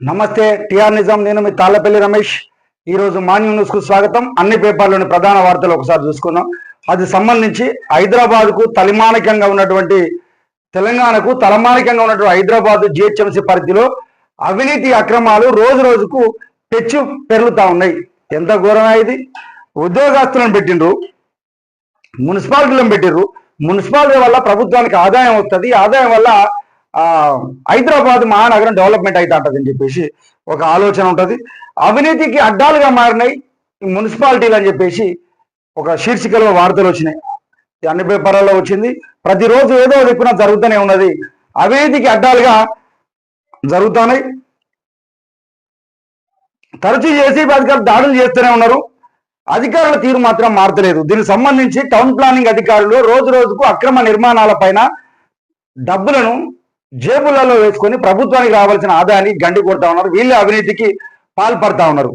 నమస్తే టిఆర్ నిజాం. నేను మీ తాళ్ళపల్లి రమేష్. ఈ రోజు మార్నింగ్ న్యూస్కు స్వాగతం. అన్ని పేపర్లోని ప్రధాన వార్తలు ఒకసారి చూసుకుందాం. అది సంబంధించి హైదరాబాద్కు తలిమానికంగా ఉన్నటువంటి తెలంగాణకు తలమానికంగా ఉన్నటువంటి హైదరాబాద్ జిహెచ్ఎంసీ పరిధిలో అవినీతి అక్రమాలు రోజు రోజుకు పెచ్చు పెరుగుతా ఉన్నాయి. ఎంత ఘోరమే ఇది? ఉద్యోగస్తులను పెట్టిండ్రు మున్సిపాలిటీలను పెట్టిండ్రు మున్సిపాలిటీ వల్ల ప్రభుత్వానికి ఆదాయం వస్తుంది. ఆదాయం వల్ల హైదరాబాద్ మహానగరం డెవలప్మెంట్ అయితే ఉంటుంది అని చెప్పేసి ఒక ఆలోచన ఉంటుంది. అవినీతికి అడ్డాలుగా మారినాయి మున్సిపాలిటీలు అని చెప్పేసి ఒక శీర్షికలో వార్తలు వచ్చినాయి. అన్ని పేపర్లలో వచ్చింది. ప్రతిరోజు ఏదో దిక్కున జరుగుతూనే ఉన్నది. అవినీతికి అడ్డాలుగా జరుగుతున్నాయి. తరచూ ఏసీబీ అధికారులు దాడులు చేస్తూనే ఉన్నారు. అధికారుల తీరు మాత్రం మారతలేదు. దీనికి సంబంధించి టౌన్ ప్లానింగ్ అధికారులు రోజు రోజుకు అక్రమ నిర్మాణాల పైన డబ్బులను జేబులలో వేసుకొని ప్రభుత్వానికి రావాల్సిన ఆదాయాన్ని గండి కొడతా ఉన్నారు. వీళ్ళే అవినీతికి పాల్పడతా ఉన్నారు.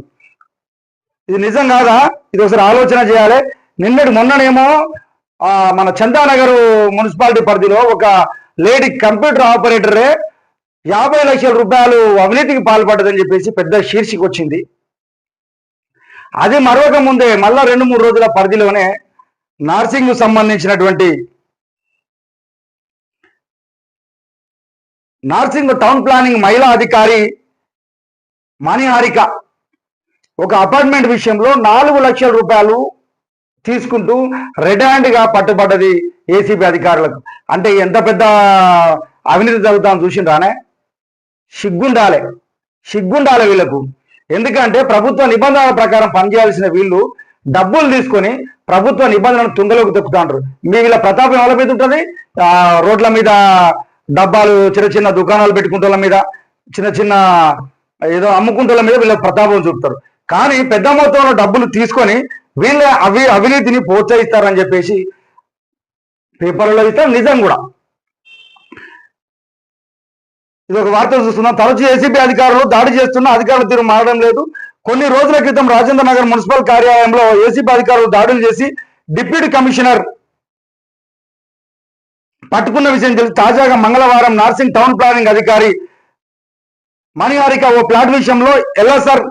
ఇది నిజం కాదా? ఇది ఒకసారి ఆలోచన చేయాలి. నిన్నటి మొన్ననేమో మన చందానగర్ మున్సిపాలిటీ పరిధిలో ఒక లేడీ కంప్యూటర్ ఆపరేటరే యాభై లక్షల రూపాయలు అవినీతికి పాల్పడ్డదని చెప్పేసి పెద్ద శీర్షిక వచ్చింది అది మరొక ముందే మళ్ళా రెండు మూడు రోజుల పరిధిలోనే నార్సింగ్ సంబంధించినటువంటి నార్సింగ్ టౌన్ ప్లానింగ్ మహిళా అధికారి మణిహారిక ఒక అపార్ట్మెంట్ విషయంలో నాలుగు లక్షల రూపాయలు తీసుకుంటూ రెడ్ హ్యాండ్గా పట్టుబడ్డది ఏసీబీ అధికారులకు. అంటే ఎంత పెద్ద అవినీతి జరుగుతాం చూసిండ్రానే? సిగ్గుండాలే. సిగ్గుండాలే వీళ్ళకు. ఎందుకంటే ప్రభుత్వ నిబంధనల ప్రకారం పనిచేయాల్సిన వీళ్ళు డబ్బులు తీసుకొని ప్రభుత్వ నిబంధనలను తుంగలోకి తొక్కుతాంటారు మీ వీళ్ళ ప్రతాపం ఎవరి మీద ఉంటుంది? రోడ్ల మీద డబ్బాలు చిన్న చిన్న దుకాణాలు పెట్టుకుంటున్న మీద చిన్న చిన్న ఏదో అమ్ముకుంటున్న మీద వీళ్ళ ప్రతాపం చూపుతారు. కానీ పెద్ద మొత్తంలో డబ్బులు తీసుకొని వీళ్ళ అవి అవినీతిని ప్రోత్సహిస్తారని చెప్పేసి పేపర్లో ఇస్తారు నిజం కూడా. ఇది ఒక వార్త చూస్తున్నాం. తరచూ ఏసీబీ అధికారులు దాడి చేస్తున్న అధికారుల తీరు మారడం లేదు. కొన్ని రోజుల క్రితం రాజేంద్ర నగర్ మున్సిపల్ కార్యాలయంలో ఏసీబీ అధికారులు దాడులు చేసి డిప్యూటీ కమిషనర్ పట్టుకున్న విషయం తెలిసి. తాజాగా మంగళవారం నార్సింగ్ టౌన్ ప్లానింగ్ అధికారి మణిహారిక ఓ ప్లాట్ విషయంలో ఎల్ఎస్ఆర్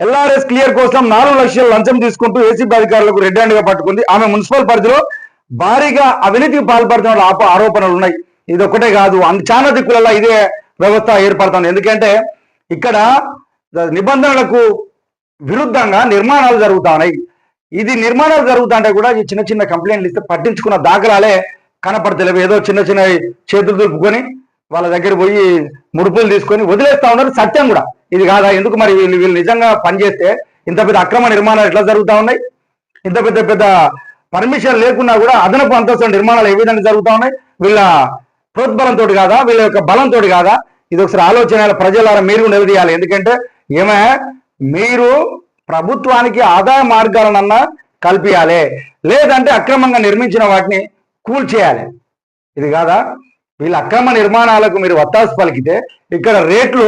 ఎల్ఆర్ఎస్ క్లియర్ కోసం నాలుగు లక్షల లంచం తీసుకుంటూ ఏసీబీ అధికారులకు రెడ్ హ్యాండ్గా పట్టుకుంది. ఆమె మున్సిపల్ పరిధిలో భారీగా అవినీతికి పాల్పడుతున్న ఆప ఆరోపణలు ఉన్నాయి. ఇది ఒకటే కాదు చాలా దిక్కులలో ఇదే వ్యవస్థ ఏర్పడుతుంది. ఎందుకంటే ఇక్కడ నిబంధనలకు విరుద్ధంగా నిర్మాణాలు జరుగుతున్నాయి ఇది నిర్మాణాలు జరుగుతుంటే కూడా ఈ చిన్న చిన్న కంప్లైంట్లు ఇస్తే పట్టించుకున్న దాఖలాలే కనపడతలేవు. ఏదో చిన్న చిన్న చేతులు దులుపుకొని వాళ్ళ దగ్గర పోయి ముడుపులు తీసుకొని వదిలేస్తా ఉన్నారు సత్యం కూడా. ఇది కాదా? ఎందుకు మరి వీళ్ళు వీళ్ళు నిజంగా పనిచేస్తే ఇంత పెద్ద అక్రమ నిర్మాణాలు ఎట్లా జరుగుతూ ఉన్నాయి? ఇంత పెద్ద పెద్ద పర్మిషన్ లేకున్నా కూడా అదనపు అంతస్తు నిర్మాణాలు ఏ విధంగా జరుగుతూ ఉన్నాయి? వీళ్ళ ప్రోద్బలంతో కాదా? వీళ్ళ యొక్క బలంతో కాదా? ఇది ఒకసారి ఆలోచన ప్రజలారా మీరు నిలదీయాలి. ఎందుకంటే ఏమే? మీరు ప్రభుత్వానికి ఆదాయ మార్గాలనన్నా కల్పించాలి లేదంటే అక్రమంగా నిర్మించిన వాటిని కూల్చేయాలి ఇది కాదా? వీళ్ళ అక్రమ నిర్మాణాలకు మీరు వత్తాసు పలికితే ఇక్కడ రేట్లు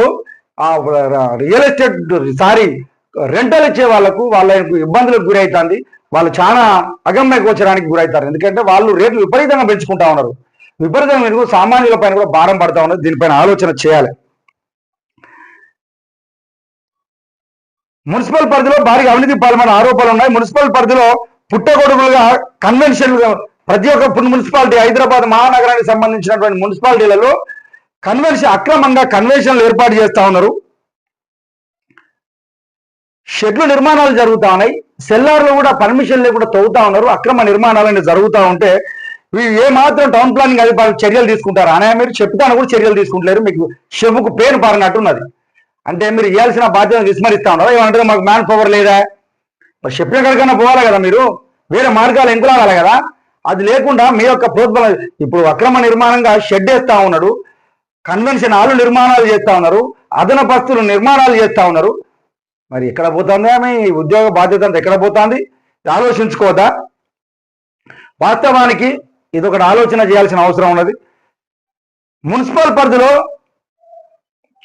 రియల్ ఎస్టేట్ సారీ రెంటల్ ఇచ్చే వాళ్ళకు వాళ్ళ ఇబ్బందులకు గురవుతుంది వాళ్ళు చాలా అగమ్య గోచరానికి గురవుతారు ఎందుకంటే వాళ్ళు రేట్లు విపరీతంగా పెంచుకుంటా ఉన్నారు. విపరీతంగా పెంచుకు సామాన్యుల పైన కూడా భారం పడతా ఉన్నారు. దీనిపైన ఆలోచన చేయాలి. మున్సిపల్ పరిధిలో భారీగా అవినీతి పాల్పడిన ఆరోపణలు ఉన్నాయి. మున్సిపల్ పరిధిలో పుట్టగొడుగులుగా కన్వెన్షన్ ప్రతి ఒక్క మున్సిపాలిటీ హైదరాబాద్ మహానగరానికి సంబంధించినటువంటి మున్సిపాలిటీలలో కన్వెన్షన్ అక్రమంగా కన్వెన్షన్లు ఏర్పాటు చేస్తా ఉన్నారు. షెడ్లు నిర్మాణాలు జరుగుతూ ఉన్నాయి. సెల్లార్లు కూడా పర్మిషన్ లేకుండా తవ్వుతా ఉన్నారు. అక్రమ నిర్మాణాలు జరుగుతూ ఉంటే ఇవి ఏ మాత్రం టౌన్ ప్లానింగ్ అధికారులు చర్యలు తీసుకుంటారు? అనే మీరు చెప్తాను కూడా చర్యలు తీసుకుంటలేరు. మీకు చెవుకు పేరు పారినట్టున్నది. అంటే మీరు ఇవ్వాల్సిన బాధ్యత విస్మరిస్తా ఉన్నారు? ఏమంటారు? మాకు మ్యాన్ పవర్ లేదా? మరి చెప్పిన కనుకన్నా పోవాలి కదా మీరు? వేరే మార్గాలు ఎంకులాడాలి కదా? అది లేకుండా మీ యొక్క ప్రోద్బలం ఇప్పుడు అక్రమ నిర్మాణంగా షెడ్ వేస్తా ఉన్నాడు కన్వెన్షన్ హాలు నిర్మాణాలు చేస్తా ఉన్నారు అదనపస్తులు నిర్మాణాలు చేస్తా ఉన్నారు. మరి ఎక్కడ పోతుంది ఆమె? ఈ ఉద్యోగ బాధ్యత అంతా ఎక్కడ పోతుంది? ఆలోచించుకోదా వాస్తవానికి ఇది ఒకటి ఆలోచన చేయాల్సిన అవసరం ఉన్నది. మున్సిపల్ పరిధిలో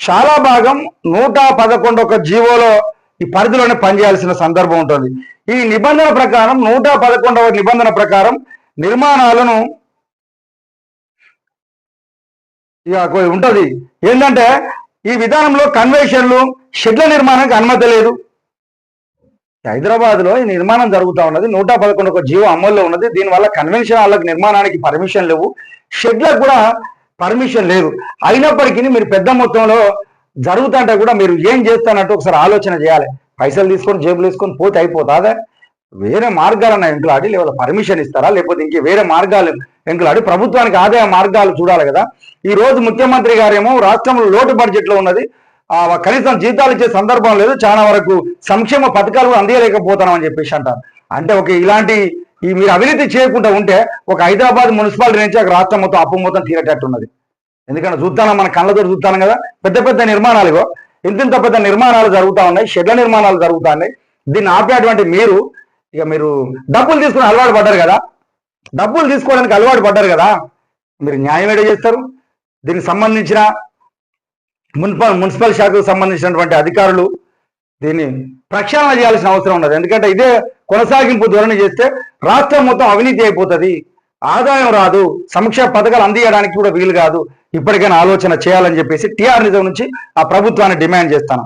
చాలా భాగం నూట పదకొండు ఒక జీవోలో ఈ పరిధిలోనే పనిచేయాల్సిన సందర్భం ఉంటుంది. ఈ నిబంధన ప్రకారం నూట పదకొండవ నిబంధన ప్రకారం నిర్మాణాలను ఇక ఉంటుంది. ఏంటంటే ఈ విధానంలో కన్వెన్షన్లు షెడ్ల నిర్మాణానికి అనుమతి లేదు. హైదరాబాద్లో ఈ నిర్మాణం జరుగుతూ ఉన్నది. నూట పదకొండు ఒక జీవో అమల్లో ఉన్నది. దీనివల్ల కన్వెన్షన్ హాళ్ళకి నిర్మాణానికి పర్మిషన్ లేవు. షెడ్లకు కూడా పర్మిషన్ లేదు. అయినప్పటికీ మీరు పెద్ద మొత్తంలో జరుగుతుంటే కూడా మీరు ఏం చేస్తానంటే ఒకసారి ఆలోచన చేయాలి. పైసలు తీసుకొని జేబులు తీసుకొని పోతే అయిపోతుందా? వేరే మార్గాలన్న ఎంకులాడి లేదా పర్మిషన్ ఇస్తారా? లేకపోతే ఇంకే వేరే మార్గాలు ఎంకులాడి ప్రభుత్వానికి ఆదాయ మార్గాలు చూడాలి కదా? ఈ రోజు ముఖ్యమంత్రి గారేమో రాష్ట్రంలో లోటు బడ్జెట్లో ఉన్నది. కనీసం జీతాలు ఇచ్చే సందర్భం లేదు. చాలా వరకు సంక్షేమ పథకాలు కూడా అని చెప్పేసి అంటారు. అంటే ఒక ఇలాంటి ఈ మీరు అవినీతి చేయకుండా ఉంటే ఒక హైదరాబాద్ మున్సిపాలిటీ నుంచి ఒక రాష్ట్రం మొత్తం అప్పు మొత్తం తీరేటట్టు ఉన్నది ఎందుకంటే చూస్తాను మన కళ్ళతో చూస్తాను కదా? పెద్ద పెద్ద నిర్మాణాలు ఇంత ఇంత పెద్ద నిర్మాణాలు జరుగుతూ ఉన్నాయి. షెడ్ల నిర్మాణాలు జరుగుతూ ఉన్నాయి. దీన్ని ఆపేటువంటి మీరు ఇక మీరు డబ్బులు తీసుకుని అలవాటు పడ్డారు కదా? డబ్బులు తీసుకోవడానికి అలవాటు పడ్డారు కదా? మీరు న్యాయం ఏడ చేస్తారు. దీనికి సంబంధించిన మున్సిపల్ మున్సిపల్ శాఖకు సంబంధించినటువంటి అధికారులు దీన్ని ప్రక్షాళన చేయాల్సిన అవసరం ఉన్నది. ఎందుకంటే ఇదే కొనసాగింపు ధోరణి చేస్తే రాష్ట్రం మొత్తం అవినీతి అయిపోతుంది. ఆదాయం రాదు. సంక్షేమ పథకాలు అందియడానికి కూడా వీలు కాదు. ఇప్పటికైనా ఆలోచన చేయాలని చెప్పేసి టీఆర్ నిజం నుంచి ఆ ప్రభుత్వాన్ని డిమాండ్ చేస్తాను.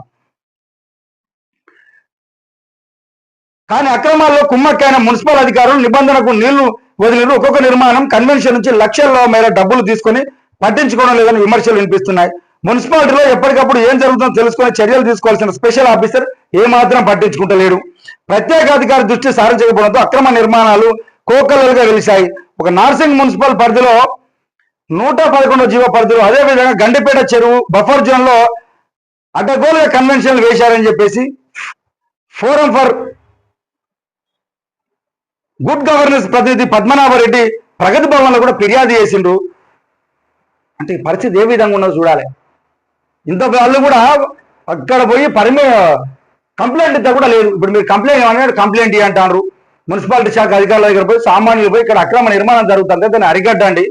కానీ అక్రమాల్లో కుమ్మక్కైన మున్సిపల్ అధికారులు నిబంధనకు నీళ్ళు వదిలిన ఒక్కొక్క నిర్మాణం కన్వెన్షన్ నుంచి లక్షల మేర డబ్బులు తీసుకొని పట్టించుకోవడం లేదని విమర్శలు వినిపిస్తున్నాయి. మున్సిపాలిటీలో ఎప్పటికప్పుడు ఏం జరుగుతుందో తెలుసుకుని చర్యలు తీసుకోవాల్సిన స్పెషల్ ఆఫీసర్ ఏమాత్రం పట్టించుకుంటలేడు. ప్రత్యేక అధికారి దృష్టి సారించకపోవడంతో అక్రమ నిర్మాణాలు కోకలలుగా వెలిశాయి. ఒక నార్సింగ్ మున్సిపల్ పరిధిలో నూట పదకొండు జీవ పరిధిలో అదేవిధంగా గండిపేట చెరువు బఫర్ జోన్లో అడ్డగోలుగా కన్వెన్షన్లు వేశారని చెప్పేసి ఫోరం ఫర్ గుడ్ గవర్నెన్స్ ప్రతినిధి పద్మనాభరెడ్డి ప్రగతి భవన్లో కూడా ఫిర్యాదు చేసిండ్రు అంటే పరిస్థితి ఏ విధంగా ఉన్నదో చూడాలి. ఇంత వాళ్ళు కూడా అక్కడ పోయి పరిమి కంప్లైంట్ ఇద్దరు కూడా లేదు. ఇప్పుడు మీరు కంప్లైంట్ ఏమన్నా కంప్లైంట్ ఇవ్వ అంటారు మున్సిపాలిటీ శాఖ అధికారుల దగ్గర పోయి సామాన్యులు పోయి ఇక్కడ అక్రమ నిర్మాణం జరుగుతుంది. దాన్ని అరికట్టండి.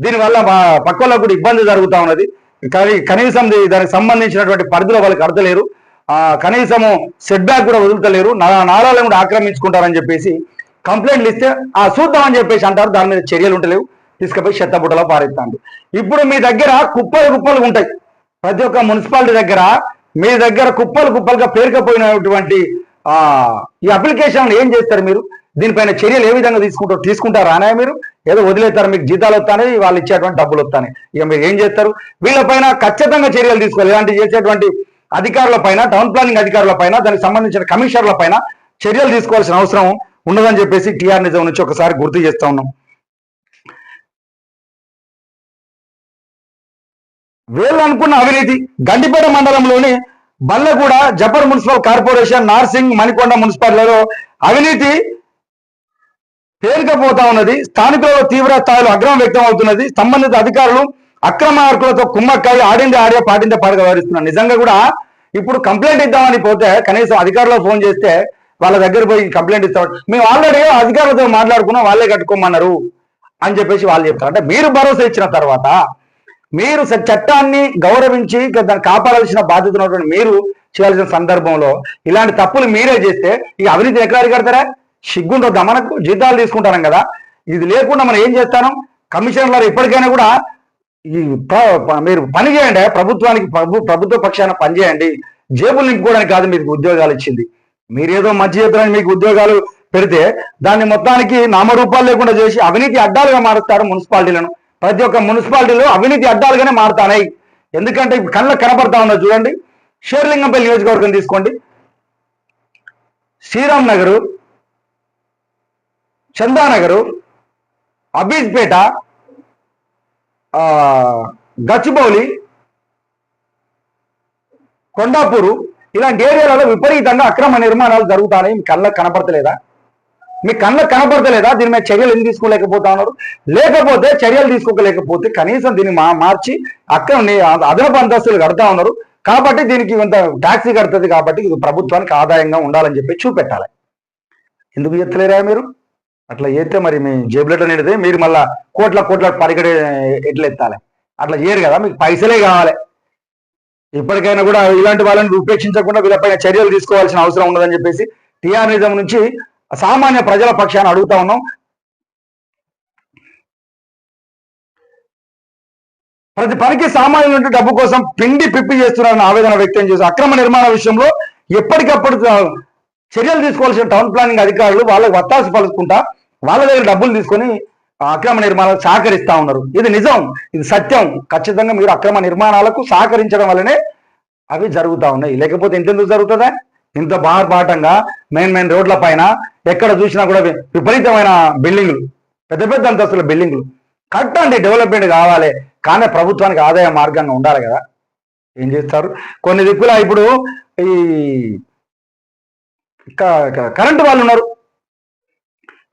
దీనివల్ల మా పక్క కూడా ఇబ్బంది జరుగుతూ ఉన్నది. కానీ కనీసం దానికి సంబంధించినటువంటి పరిధిలో వాళ్ళు కడతలేరు. కనీసము సెట్ బ్యాక్ కూడా వదులుతలేరు. నా- కూడా ఆక్రమించుకుంటారని చెప్పేసి కంప్లైంట్లు ఇస్తే ఆ చూద్దామని చెప్పేసి అంటారు. దాని మీద చర్యలు ఉంటలేవు తీసుకుపోయి చెత్త బుట్టలో ఇప్పుడు మీ దగ్గర కుప్పలు కుప్పలు ఉంటాయి. ప్రతి ఒక్క మున్సిపాలిటీ దగ్గర మీ దగ్గర కుప్పలు కుప్పలుగా పేరుకపోయినటువంటి ఆ ఈ అప్లికేషన్ ఏం చేస్తారు మీరు? దీనిపైన చర్యలు ఏ విధంగా తీసుకుంటారు తీసుకుంటారా? అనే మీరు? ఏదో వదిలేస్తారు. మీకు జీతాలు వస్తాయి వాళ్ళు ఇచ్చేటువంటి డబ్బులు వస్తాయి ఇక మీరు ఏం చేస్తారు? వీళ్ళపైన ఖచ్చితంగా చర్యలు తీసుకోవాలి. ఇలాంటి చేసేటువంటి అధికారుల పైన టౌన్ ప్లానింగ్ అధికారుల పైన దానికి సంబంధించిన కమిషనర్ల పైన చర్యలు తీసుకోవాల్సిన అవసరం ఉండదని చెప్పేసి టీఆర్ నిజం నుంచి ఒకసారి గుర్తు చేస్తా ఉన్నాం. వీళ్ళు అనుకున్న అవినీతి గండిపేట మండలంలోని బల్లగూడ జపర్ మున్సిపల్ కార్పొరేషన్ నార్సింగ్ మణికొండ మున్సిపాలిటీలో అవినీతి పేరుకపోతా ఉన్నది. స్థానికులలో తీవ్ర స్థాయిలో అగ్రహం వ్యక్తం అవుతున్నది. సంబంధిత అధికారులు అక్రమార్కులతో కుమ్మక్కాయి ఆడింది ఆడే పాటిందే పాడగా వ్యవహరిస్తున్నారు. నిజంగా కూడా ఇప్పుడు కంప్లైంట్ ఇద్దామని పోతే కనీసం అధికారులకు ఫోన్ చేస్తే వాళ్ళ దగ్గర పోయి కంప్లైంట్ ఇస్తాం. మేము ఆల్రెడీ అధికారులతో మాట్లాడుకున్నాం వాళ్ళే కట్టుకోమన్నారు అని చెప్పేసి వాళ్ళు చెప్తారు. అంటే మీరు భరోసా ఇచ్చిన తర్వాత మీరు చట్టాన్ని గౌరవించి దాన్ని కాపాడాల్సిన బాధ్యత ఉన్నటువంటి మీరు చేయాల్సిన సందర్భంలో ఇలాంటి తప్పులు మీరే చేస్తే ఈ అవినీతి ఎక్కడ అడిగడతారా సిగ్గుంటుందా మనకు జీతాలు తీసుకుంటాం కదా. ఇది లేకుండా మనం ఏం చేస్తాను? కమిషనర్లు ఇప్పటికైనా కూడా ఈ మీరు పని చేయండి ప్రభుత్వానికి ప్రభు ప్రభుత్వ పక్షాన పని చేయండి. జేబులు నింపుకోవడానికి కాదు మీకు ఉద్యోగాలు ఇచ్చింది. మీరేదో మంచి చేద్దామని మీకు ఉద్యోగాలు పెడితే దాన్ని మొత్తానికి నామరూపాలు లేకుండా చేసి అవినీతి అడ్డాలుగా మారుస్తారు మున్సిపాలిటీలను. ప్రతి ఒక్క మున్సిపాలిటీలో అవినీతి అడ్డాలుగానే మారుతానాయి. ఎందుకంటే ఇప్పుడు కళ్ళకు కనపడతా ఉన్నది చూడండి. షేర్లింగంపల్లి నియోజకవర్గం తీసుకోండి. శ్రీరామ్ నగరు చందానగరు అబీజ్పేట గచ్చిబౌలి కొండాపూరు ఇలాంటి ఏరియాలలో విపరీతంగా అక్రమ నిర్మాణాలు జరుగుతాయి మీ కళ్ళకు కనపడతలేదా? మీ కళ్ళకు కనపడతలేదా? దీని మీద చర్యలు ఎందుకు తీసుకోలేకపోతా ఉన్నారు లేకపోతే చర్యలు తీసుకోలేకపోతే కనీసం దీన్ని మా మార్చి అక్రమ అదనపు అంతస్తులు కడతా ఉన్నారు. కాబట్టి దీనికి కొంత ట్యాక్సీ కడుతుంది కాబట్టి ఇది ప్రభుత్వానికి ఆదాయంగా ఉండాలని చెప్పి చూపెట్టాలి. ఎందుకు చెప్తలేరా మీరు? అట్లా చేస్తే మరి మీ జేబులెట్ నిడితే మీరు మళ్ళా కోట్ల కోట్ల పరిగడే ఎట్లా ఎత్తాలి? అట్లా చేయరు కదా మీకు పైసలే కావాలి. ఇప్పటికైనా కూడా ఇలాంటి వాళ్ళని ఉపేక్షించకుండా వీళ్ళపైన చర్యలు తీసుకోవాల్సిన అవసరం ఉన్నదని చెప్పేసి టీఆర్ఎం నుంచి సామాన్య ప్రజల పక్షాన్ని అడుగుతా ఉన్నాం. ప్రతి పనికి సామాన్యుల నుండి డబ్బు కోసం పిండి పిప్పి చేస్తున్నారని ఆవేదన వ్యక్తం చేసి అక్రమ నిర్మాణ విషయంలో ఎప్పటికప్పుడు చర్యలు తీసుకోవాల్సిన టౌన్ ప్లానింగ్ అధికారులు వాళ్ళకి వత్తాసు పలుకుంటా వాళ్ళ దగ్గర డబ్బులు తీసుకొని అక్రమ నిర్మాణాలకు సహకరిస్తా ఉన్నారు. ఇది నిజం ఇది సత్యం. ఖచ్చితంగా మీరు అక్రమ నిర్మాణాలకు సహకరించడం వల్లనే అవి జరుగుతూ ఉన్నాయి. లేకపోతే ఇంతెందుకు జరుగుతుందా? ఇంత బాహాపాఠంగా మెయిన్ మెయిన్ రోడ్ల పైన ఎక్కడ చూసినా కూడా విపరీతమైన బిల్డింగ్లు పెద్ద పెద్ద అంతస్తుల బిల్డింగ్లు. కరెక్ట్ డెవలప్మెంట్ కావాలి. కానీ ప్రభుత్వానికి ఆదాయ మార్గంగా ఉండాలి కదా. ఏం చేస్తారు? కొన్ని దిక్కుల ఇప్పుడు ఈ కరెంటు వాళ్ళు ఉన్నారు.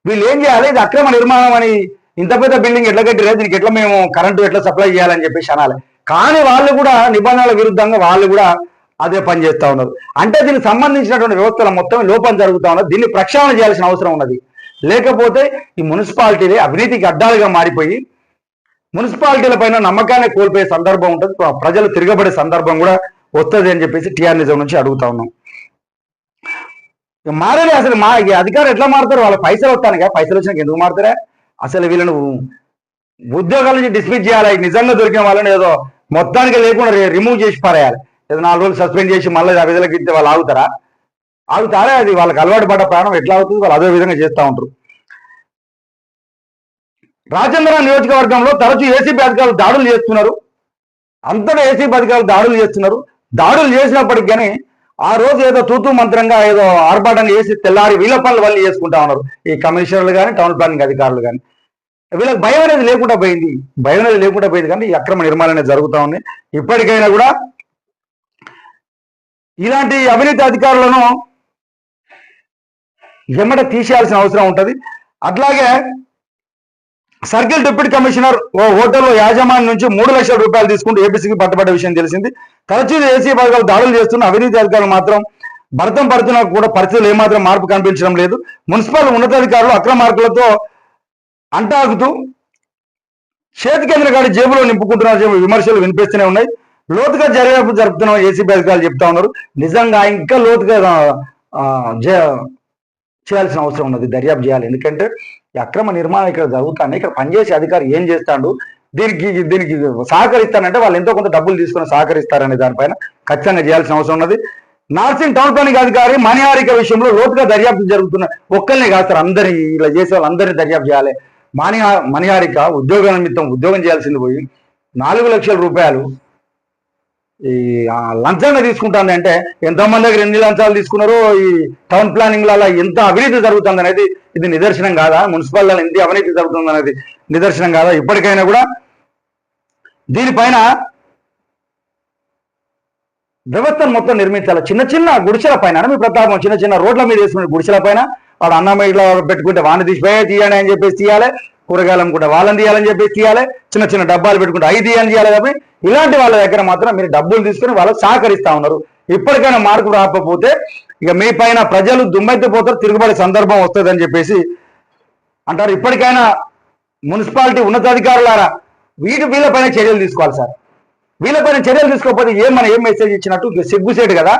వీళ్ళు ఏం చేయాలి? ఇది అక్రమ నిర్మాణం అని ఇంత పెద్ద బిల్డింగ్ ఎట్లా కట్టిరా దీనికి ఎట్లా మేము కరెంటు ఎట్లా సప్లై చేయాలని చెప్పేసి అనాలి. కానీ వాళ్ళు కూడా నిబంధనల విరుద్ధంగా వాళ్ళు కూడా అదే పని చేస్తూ ఉన్నారు. అంటే దీనికి సంబంధించినటువంటి వ్యవస్థల మొత్తం లోపం జరుగుతూ ఉన్నది. దీన్ని ప్రక్షాళన చేయాల్సిన అవసరం ఉన్నది. లేకపోతే ఈ మున్సిపాలిటీలే అవినీతికి అడ్డాలుగా మారిపోయి మున్సిపాలిటీల పైన నమ్మకాన్ని కోల్పోయే సందర్భం ఉంటుంది. ప్రజలు తిరగబడే సందర్భం కూడా వస్తుంది అని చెప్పేసి టీఆర్ నిజం నుంచి అడుగుతా ఉన్నాం. మారలే అసలు మా అధికారులు ఎట్లా మారుతారు? వాళ్ళ పైసలు వస్తాను కదా పైసలు వచ్చినాక ఎందుకు మారుతారా? అసలు వీళ్ళను ఉద్యోగాల నుంచి డిస్మిస్ చేయాలి. నిజంగా దొరికిన వాళ్ళని ఏదో మొత్తానికి లేకుండా రిమూవ్ చేసి పారేయాలి. ఏదో నాలుగు రోజులు సస్పెండ్ చేసి మళ్ళీ ఆ విధులకు ఇస్తే వాళ్ళు ఆగుతారా? ఆగుతారా? అది వాళ్ళకి అలవాటు పడ్డ ప్రాణం ఎట్లా అవుతుంది? వాళ్ళు అదే విధంగా చేస్తూ ఉంటారు రాజేంద్ర నియోజకవర్గంలో తరచూ ఏసీబీ అధికారులు దాడులు చేస్తున్నారు. అంతటా ఏసీబీ అధికారులు దాడులు చేస్తున్నారు. దాడులు చేసినప్పటికి కానీ ఆ రోజు ఏదో తూతూ మంత్రంగా ఏదో ఆర్భాటాన్ని చేసి తెల్లారి వీళ్ళ పనులు వాళ్ళు చేసుకుంటా ఉన్నారు. ఈ కమిషనర్లు కానీ టౌన్ ప్లానింగ్ అధికారులు కానీ వీళ్ళకి భయం అనేది లేకుండా పోయింది. భయం అనేది లేకుండా పోయింది కానీ ఈ అక్రమ నిర్మాణం అనేది జరుగుతూ ఉంది. ఇప్పటికైనా కూడా ఇలాంటి అవినీతి అధికారులను ఎమ్మట తీసేయాల్సిన అవసరం ఉంటుంది. అట్లాగే సర్కిల్ డిప్యూటీ కమిషనర్ ఓ హోటల్లో యాజమాన్యం నుంచి మూడు లక్షల రూపాయలు తీసుకుంటూ ఏపీసీకి పట్టుబడ్డ విషయం తెలిసింది. తరచూ ఏసీ వర్గాలు దాడులు చేస్తున్న అవినీతి అధికారులు మాత్రం భర్తం పడుతున్నా కూడా పరిస్థితులు ఏమాత్రం మార్పు కనిపించడం లేదు. మున్సిపల్ ఉన్నతాధికారులు అక్రమార్కులతో అంటాగుతూ చేతి కేంద్ర జేబులో నింపుకుంటున్న విమర్శలు వినిపిస్తూనే ఉన్నాయి. లోతుగా జరిగేపు జరుపుతున్న ఏసీబీ అధికారులు చెప్తా ఉన్నారు. నిజంగా ఇంకా లోతుగా చేయాల్సిన అవసరం ఉన్నది. దర్యాప్తు చేయాలి. ఎందుకంటే ఈ అక్రమ నిర్మాణం ఇక్కడ జరుగుతానే ఇక్కడ పనిచేసే అధికారి ఏం చేస్తాడు? దీనికి దీనికి సహకరిస్తానంటే వాళ్ళు ఎంతో కొంత డబ్బులు తీసుకొని సహకరిస్తారనే దానిపైన ఖచ్చితంగా చేయాల్సిన అవసరం ఉన్నది. నార్సింగ్ టౌన్ ప్లానింగ్ అధికారి మణిహారిక విషయంలో లోతుగా దర్యాప్తు జరుగుతున్న ఒక్కరిని కాదు అందరి ఇలా చేసే వాళ్ళందరినీ దర్యాప్తు చేయాలి. మణిహా మణిహారిక ఉద్యోగ నిమిత్తం ఉద్యోగం చేయాల్సింది పోయి నాలుగు లక్షల రూపాయలు ఈ ఆ, లంచంగా తీసుకుంటుంది అంటే ఎంతమంది దగ్గర ఎన్ని లంచాలు తీసుకున్నారో ఈ టౌన్ ప్లానింగ్లలో ఎంత అవినీతి జరుగుతుంది అనేది ఇది నిదర్శనం కాదా? మున్సిపల్ ఎంత అవినీతి జరుగుతుంది అనేది నిదర్శనం కాదా? ఇప్పటికైనా కూడా దీనిపైన వ్యవస్థను మొత్తం నిర్మించాలి. చిన్న చిన్న గుడిసెల పైన మీ ప్రతాపం చిన్న చిన్న రోడ్ల మీద వేసుకునే గుడిసెల పైన వాడు అన్నం ఇట్లా పెట్టుకుంటే వాడిని తీసిపోయే తీయండి అని చెప్పేసి తీయాలి. కూరగాయలు అమ్ముకుంటే వాళ్ళని తీయాలని చెప్పి తీయాలి చిన్న చిన్న డబ్బాలు పెట్టుకుంటే అవి తీయాలని తీయాలి కాబట్టి ఇలాంటి వాళ్ళ దగ్గర మాత్రం మీరు డబ్బులు తీసుకుని వాళ్ళు సహకరిస్తా ఉన్నారు. ఇప్పటికైనా మార్పు రాకపోతే ఇక మీ పైన ప్రజలు దుమ్మెత్తిపోతారు తిరుగుబడే సందర్భం వస్తుందని చెప్పేసి అంటారు. ఇప్పటికైనా మున్సిపాలిటీ ఉన్నతాధికారులారా వీటి వీళ్ళపైన చర్యలు తీసుకోవాలి సార్. వీళ్ళపైన చర్యలు తీసుకోకపోతే ఏం మనం ఏం మెసేజ్ ఇచ్చినట్టు సిగ్గుసేటు కదా.